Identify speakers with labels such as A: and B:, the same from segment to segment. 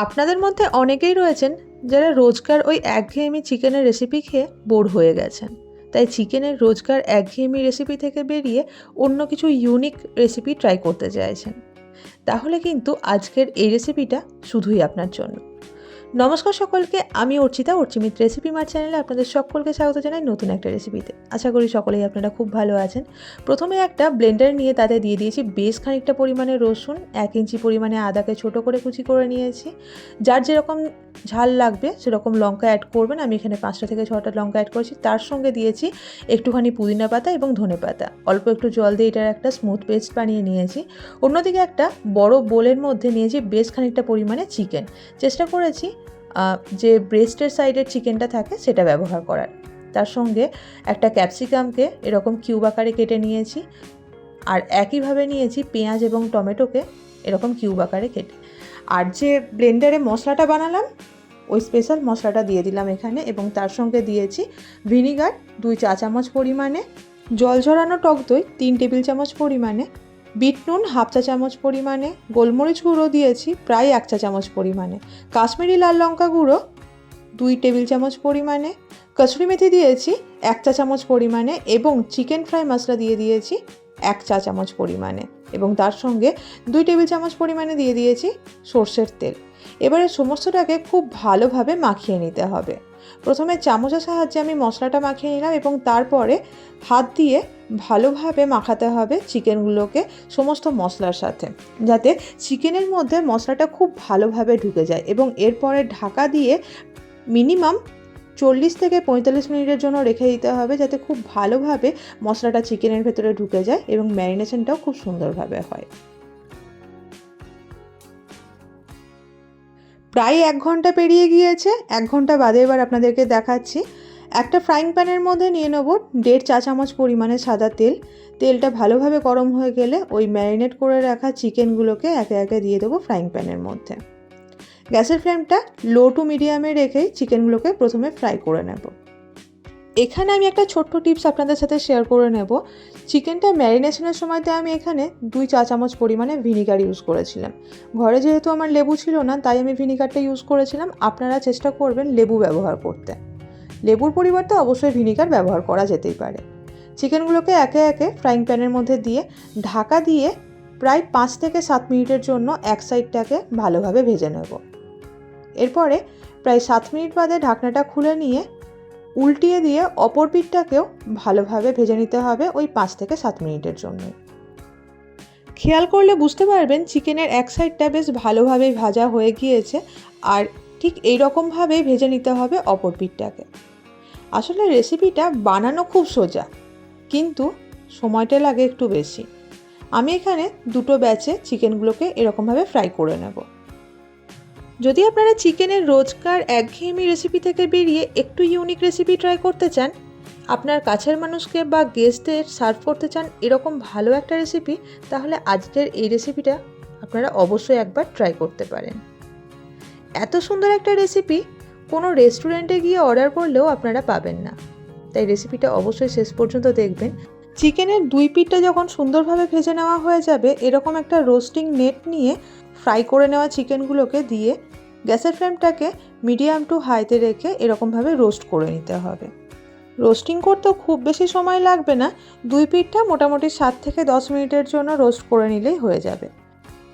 A: আপনাদের মধ্যে অনেকেই রয়েছেন যারা রোজকার ওই একঘেয়েমি চিকেনের রেসিপি খেয়ে বোর হয়ে গেছেন। তাই চিকেনের রোজকার একঘেয়েমি রেসিপি থেকে বেরিয়ে অন্য কিছু ইউনিক রেসিপি ট্রাই করতে চাইছেন। তাহলে কিন্তু আজকের এই রেসিপিটা শুধুই আপনার জন্য। নমস্কার সকলকে, আমি অর্চিতা, অর্চিমিত রেসিপি মার চ্যানেলে আপনাদের সকলকে স্বাগত জানাই নতুন একটা রেসিপিতে আশা করি সকলেই আপনারা খুব ভালো আছেন। প্রথমে একটা ব্লেন্ডার নিয়ে তাতে দিয়ে দিয়েছি বেশ খানিকটা পরিমাণে রসুন, এক ইঞ্চি পরিমাণে আদাকে ছোট করে কুচি করে নিয়েছি। যার যেরকম ঝাল লাগবে, সেরকম লঙ্কা অ্যাড করবেন। আমি এখানে পাঁচটা থেকে ছটা লঙ্কা অ্যাড করেছি। তার সঙ্গে দিয়েছি একটুখানি পুদিনা পাতা এবং ধনে পাতা। অল্প একটু জল দিয়ে এটার একটা স্মুথ পেস্ট বানিয়ে নিয়েছি। অন্যদিকে একটা বড় বোলের মধ্যে নিয়েছি বেশ খানিকটা পরিমাণে চিকেন চেষ্টা করেছি যে ব্রেস্টের সাইডের চিকেনটা থাকে, সেটা ব্যবহার করার। তার সঙ্গে একটা ক্যাপসিকামকে এরকম কিউব আকারে কেটে নিয়েছি। আর একইভাবে নিয়েছি পেঁয়াজ এবং টমেটোকে এরকম কিউব আকারে কেটে। আর যে ব্লেন্ডারে মশলাটা বানালাম, ওই স্পেশাল মশলাটা দিয়ে দিলাম এখানে এবং তার সঙ্গে দিয়েছি ভিনিগার, দুই চা চামচ পরিমাণে, জল ঝরানো টক দই, তিন টেবিল চামচ পরিমাণে বিট নুন হাফ চা চামচ পরিমাণে, গোলমরিচ গুঁড়ো দিয়েছি প্রায় এক চা চামচ পরিমাণে, কাশ্মীরি লাল লঙ্কা গুঁড়ো, দুই টেবিল চামচ পরিমাণে কসুরি মেথি দিয়েছি এক চা চামচ পরিমাণে এবং চিকেন ফ্রাই মশলা দিয়ে দিয়েছি এক চা চামচ পরিমাণে এবং তার সঙ্গে দুই টেবিল চামচ পরিমাণে দিয়ে দিয়েছি সর্ষের তেল। এবারে সমস্তটাকে খুব ভালোভাবে মাখিয়ে নিতে হবে। প্রথমে চামচের সাহায্যে আমি মশলাটা মাখিয়ে নিলাম এবং তারপরে হাত দিয়ে ভালোভাবে মাখাতে হবে চিকেনগুলোকে সমস্ত মশলার সাথে, যাতে চিকেনের মধ্যে মশলাটা খুব ভালোভাবে ঢুকে যায় এবং এরপরে ঢাকা দিয়ে মিনিমাম চল্লিশ থেকে পঁয়তাল্লিশ মিনিটের জন্য রেখে দিতে হবে যাতে খুব ভালোভাবে মশলাটা চিকেনের ভেতরে ঢুকে যায় এবং ম্যারিনেশনটাও খুব সুন্দরভাবে হয়। প্রায় এক ঘণ্টা পেরিয়ে গিয়েছে, এক ঘণ্টা বাদে এবার আপনাদেরকে দেখাচ্ছি। একটা ফ্রাইং প্যানের মধ্যে নিয়ে নেব দেড় চা চামচ পরিমাণে সাদা তেল। তেলটা ভালোভাবে গরম হয়ে গেলে ওই ম্যারিনেট করে রাখা চিকেনগুলোকে একে একে দিয়ে দেবো ফ্রাইং প্যানের মধ্যে। গ্যাসের ফ্লেমটা লো টু মিডিয়ামে রেখেই চিকেনগুলোকে প্রথমে ফ্রাই করে নেব। এখানে আমি একটা ছোট্ট টিপস আপনাদের সাথে শেয়ার করে নেব। চিকেনটা ম্যারিনেশনের সময়তে আমি এখানে দুই চা চামচ পরিমাণে ভিনিগার ইউজ করেছিলাম। ঘরে যেহেতু আমার লেবু ছিল না, তাই আমি ভিনিগারটা ইউজ করেছিলাম। আপনারা চেষ্টা করবেন লেবু ব্যবহার করতে। লেবুর পরিবর্তে অবশ্যই ভিনিগার ব্যবহার করা যেতেই পারে। চিকেনগুলোকে একে একে ফ্রাইং প্যানের মধ্যে দিয়ে ঢাকা দিয়ে প্রায় পাঁচ থেকে সাত মিনিটের জন্য এক সাইডটাকে ভালোভাবে ভেজে নেব। এরপরে প্রায় সাত মিনিট বাদে ঢাকনাটা খুলে নিয়ে উল্টিয়ে দিয়ে অপর পিঠটাকেও ভালোভাবে ভেজে নিতে হবে ওই পাঁচ থেকে সাত মিনিটের জন্য। খেয়াল করলে বুঝতে পারবেন চিকেনের এক সাইডটা বেশ ভালোভাবেই ভাজা হয়ে গিয়েছে আর ঠিক এই রকমভাবেই ভেজে নিতে হবে অপর পিঠটাকে। আসলে রেসিপিটা বানানো খুব সোজা, কিন্তু সময়টা লাগে একটু বেশি। আমি এখানে দুটো ব্যাচে চিকেনগুলোকে এরকমভাবে ফ্রাই করে নেব। যদি আপনারা চিকেনের রোজকার একঘেয়েমি রেসিপি থেকে বেরিয়ে একটু ইউনিক রেসিপি ট্রাই করতে চান, আপনার কাছের মানুষকে বা গেস্টদের সার্ভ করতে চান এরকম ভালো একটা রেসিপি তাহলে আজকের এই রেসিপিটা আপনারা অবশ্যই একবার ট্রাই করতে পারেন। এত সুন্দর একটা রেসিপি কোনো রেস্টুরেন্টে গিয়ে অর্ডার করলেও আপনারা পাবেন না। তাই রেসিপিটা অবশ্যই শেষ পর্যন্ত দেখবেন। চিকেনের দুই পিঠটা যখন সুন্দরভাবে ভেজে নেওয়া হয়ে যাবে, এরকম একটা রোস্টিং নেট নিয়ে ফ্রাই করে নেওয়া চিকেনগুলোকে দিয়ে গ্যাসের ফ্লেমটাকে মিডিয়াম টু হাইতে রেখে এরকমভাবে রোস্ট করে নিতে হবে। রোস্টিং করতেও খুব বেশি সময় লাগবে না, দুই পিঠটা মোটামুটি সাত থেকে দশ মিনিটের জন্য রোস্ট করে নিলেই হয়ে যাবে।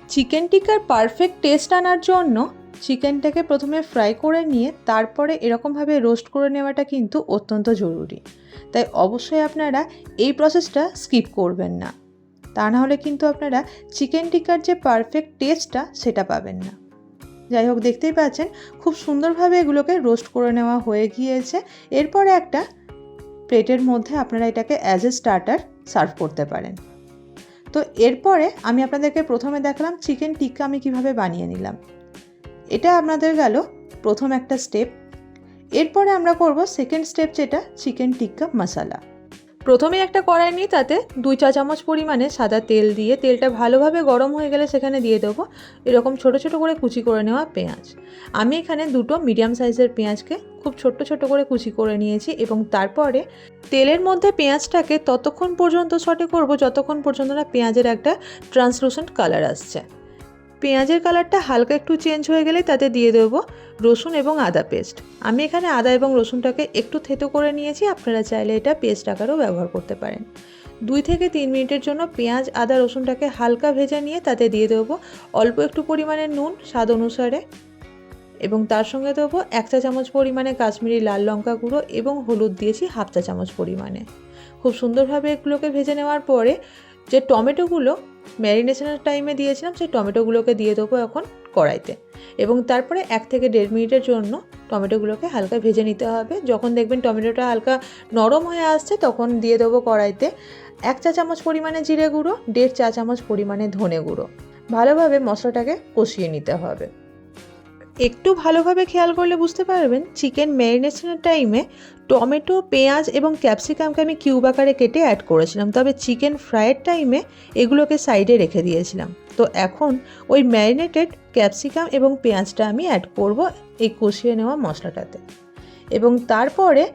A: চিকেন টিক্কার পারফেক্ট টেস্ট আনার জন্য চিকেনটাকে প্রথমে ফ্রাই করে নিয়ে তারপরে এরকমভাবে রোস্ট করে নেওয়াটা কিন্তু অত্যন্ত জরুরি। তাই অবশ্যই আপনারা এই প্রসেসটা স্কিপ করবেন না। তা না হলে কিন্তু আপনারা চিকেন টিক্কার যে পারফেক্ট টেস্টটা সেটা পাবেন না। যাই হোক, দেখতেই পাচ্ছেন, খুব সুন্দরভাবে এগুলোকে রোস্ট করে নেওয়া হয়ে গিয়েছে। এরপরে একটা প্লেটের মধ্যে আপনারা এটাকে অ্যাজ এ স্টার্টার সার্ভ করতে পারেন। তো এরপরে আমি আপনাদেরকে প্রথমে দেখালাম চিকেন টিক্কা আমি কীভাবে বানিয়ে নিলাম। এটা আপনাদের গেল প্রথম একটা স্টেপ এরপরে আমরা করব সেকেন্ড স্টেপ যেটা চিকেন টিক্কা মশালা প্রথমে একটা কড়াই নিই, তাতে দুই চা চামচ পরিমাণে সাদা তেল দিয়ে, তেলটা ভালোভাবে গরম হয়ে গেলে সেখানে দিয়ে দেবো এরকম ছোট ছোট করে কুচি করে নেওয়া পেঁয়াজ। আমি এখানে দুটো মিডিয়াম সাইজের পেঁয়াজকে খুব ছোট্ট ছোট করে কুচি করে নিয়েছি এবং তারপরে তেলের মধ্যে পেঁয়াজটাকে ততক্ষণ পর্যন্ত সটে করব, যতক্ষণ পর্যন্ত না পেঁয়াজের একটা ট্রান্সলুসেন্ট কালার আসছে। পেঁয়াজের কালারটা হালকা একটু চেঞ্জ হয়ে গেলে তাতে দিয়ে দেবো রসুন এবং আদা পেস্ট। আমি এখানে আদা এবং রসুনটাকে একটু থেতো করে নিয়েছি, আপনারা চাইলে এটা পেস্ট আকারেও ব্যবহার করতে পারেন। দুই থেকে তিন মিনিটের জন্য পেঁয়াজ, আদা, রসুনটাকে হালকা ভেজে নিয়ে তাতে দিয়ে দেবো অল্প একটু পরিমাণে নুন স্বাদ অনুসারে এবং তার সঙ্গে দেবো এক চা চামচ পরিমাণে কাশ্মীরি লাল লঙ্কা গুঁড়ো এবং হলুদ দিয়েছি হাফ চা চামচ পরিমাণে। খুব সুন্দরভাবে এগুলোকে ভেজে নেওয়ার পরে যে টমেটোগুলো ম্যারিনেশনের টাইমে দিয়েছিলাম, সেই টমেটোগুলোকে দিয়ে দেবো এখন কড়াইতে। এবং তারপরে এক থেকে দেড় মিনিটের জন্য টমেটোগুলোকে হালকা ভেজে নিতে হবে। যখন দেখবেন টমেটোটা হালকা নরম হয়ে আসছে, তখন দিয়ে দেবো কড়াইতে এক চা চামচ পরিমাণে জিরে গুঁড়ো, দেড় চা চামচ পরিমাণে ধনে গুঁড়ো। ভালোভাবে মশলাটাকে কষিয়ে নিতে হবে। একটু ভালোভাবে খেয়াল করলে বুঝতে পারবেন, চিকেন ম্যারিনেশনের টাইমে টমেটো, পেঁয়াজ এবং ক্যাপসিকামকে আমি কিউব আকারে কেটে অ্যাড করেছিলাম। তবে চিকেন ফ্রাইয়ের টাইমে এগুলোকে সাইডে রেখে দিয়েছিলাম। তো এখন ওই ম্যারিনেটেড ক্যাপসিকাম এবং পেঁয়াজটা আমি অ্যাড করব এই কষিয়ে নেওয়া মশলাটাতে। এবং তারপরে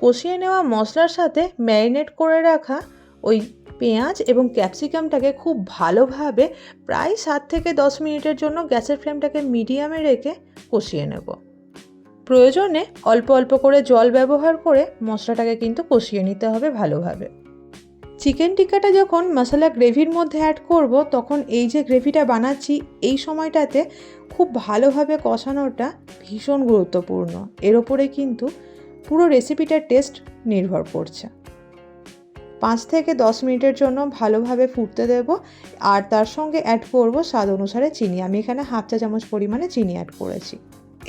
A: কষিয়ে নেওয়া মশলার সাথে ম্যারিনেট করে রাখা ওই পেঁয়াজ এবং ক্যাপসিকামটাকে খুব ভালোভাবে প্রায় সাত থেকে দশ মিনিটের জন্য গ্যাসের ফ্লেমটাকে মিডিয়ামে রেখে কষিয়ে নেব। প্রয়োজনে অল্প অল্প করে জল ব্যবহার করে মশলাটাকে কিন্তু কষিয়ে নিতে হবে ভালোভাবে। চিকেন টিক্কাটা যখন মশলা গ্রেভির মধ্যে অ্যাড করব, তখন এই যে গ্রেভিটা বানাচ্ছি, এই সময়টাতে খুব ভালোভাবে কষানোটা ভীষণ গুরুত্বপূর্ণ। এর ওপরে কিন্তু পুরো রেসিপিটার টেস্ট নির্ভর করছে। পাঁচ থেকে দশ মিনিটের জন্য ভালোভাবে ফুটতে দেব আর তার সঙ্গে অ্যাড করব স্বাদ অনুসারে চিনি। আমি এখানে হাফ চা চামচ পরিমাণে চিনি অ্যাড করেছি।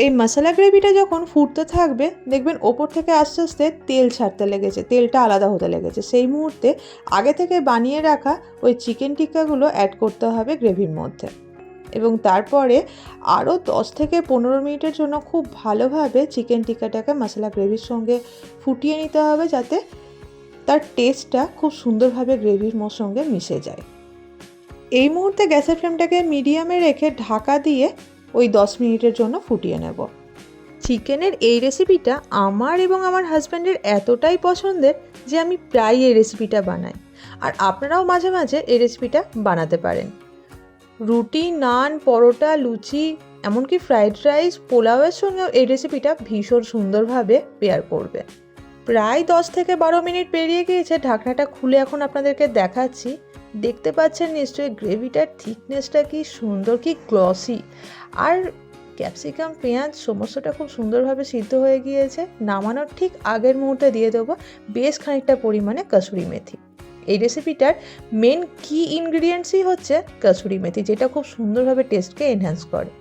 A: এই মশলা গ্রেভিটা যখন ফুটতে থাকবে, দেখবেন ওপর থেকে আস্তে আস্তে তেল ছাড়তে লেগেছে, তেলটা আলাদা হতে লেগেছে। সেই মুহূর্তে আগে থেকে বানিয়ে রাখা ওই চিকেন টিক্কাগুলো অ্যাড করতে হবে গ্রেভির মধ্যে। এবং তারপরে আরও দশ থেকে পনেরো মিনিটের জন্য খুব ভালোভাবে চিকেন টিক্কাটাকে মশলা গ্রেভির সঙ্গে ফুটিয়ে নিতে হবে যাতে তার টেস্টটা খুব সুন্দরভাবে গ্রেভির সঙ্গে মিশে যায়। এই মুহূর্তে গ্যাসের ফ্লেমটাকে মিডিয়ামে রেখে ঢাকা দিয়ে ওই দশ মিনিটের জন্য ফুটিয়ে নেব। চিকেনের এই রেসিপিটা আমার এবং আমার হাজব্যান্ডের এতটাই পছন্দের যে আমি প্রায় এই রেসিপিটা বানাই। আর আপনারাও মাঝে মাঝে এই রেসিপিটা বানাতে পারেন। রুটি, নান, পরোটা, লুচি, এমনকি ফ্রাইড রাইস পোলাওয়ের সঙ্গেও এই রেসিপিটা ভীষণ সুন্দরভাবে পেয়ার করবে। প্রায় দশ থেকে বারো মিনিট পেরিয়ে গিয়েছে, ঢাকনাটা খুলে এখন আপনাদেরকে দেখাচ্ছি। দেখতে পাচ্ছেন নিশ্চয়ই গ্রেভিটার থিকনেসটা কি সুন্দর, কি গ্লসি আর ক্যাপসিকাম পেঁয়াজ সমস্তটা খুব সুন্দরভাবে সিদ্ধ হয়ে গিয়েছে। নামানোর ঠিক আগের মুহূর্তে দিয়ে দেবো বেশ খানিকটা পরিমাণে কসুরি মেথি। এই রেসিপিটার মেন কি ইনগ্রিডিয়েন্টসই হচ্ছে কসুরি মেথি, যেটা খুব সুন্দরভাবে টেস্টকে এনহ্যান্স করে।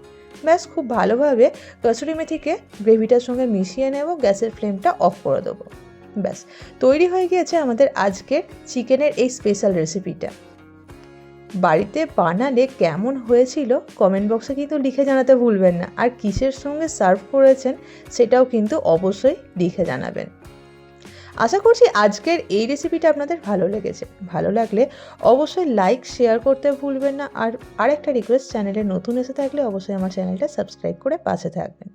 A: ব্যাস, খুব ভালোভাবে কসুরি মেথিকে গ্রেভিটার সঙ্গে মিশিয়ে নেব, গ্যাসের ফ্লেমটা অফ করে দেবো। ব্যাস, তৈরি হয়ে গিয়েছে আমাদের আজকের চিকেনের এই স্পেশাল রেসিপিটা বাড়িতে বানালে কেমন হয়েছিল কমেন্ট বক্সে কিন্তু লিখে জানাতে ভুলবেন না। আর কিসের সঙ্গে সার্ভ করেছেন সেটাও কিন্তু অবশ্যই লিখে জানাবেন। আশা করছি আজকের এই রেসিপিটা আপনাদের ভালো লেগেছে। ভালো লাগলে অবশ্যই লাইক শেয়ার করতে ভুলবেন না। আর আরেকটা রিকোয়েস্ট চ্যানেলে নতুন এসে থাকলে অবশ্যই আমার চ্যানেলটা সাবস্ক্রাইব করে পাশে থাকবেন।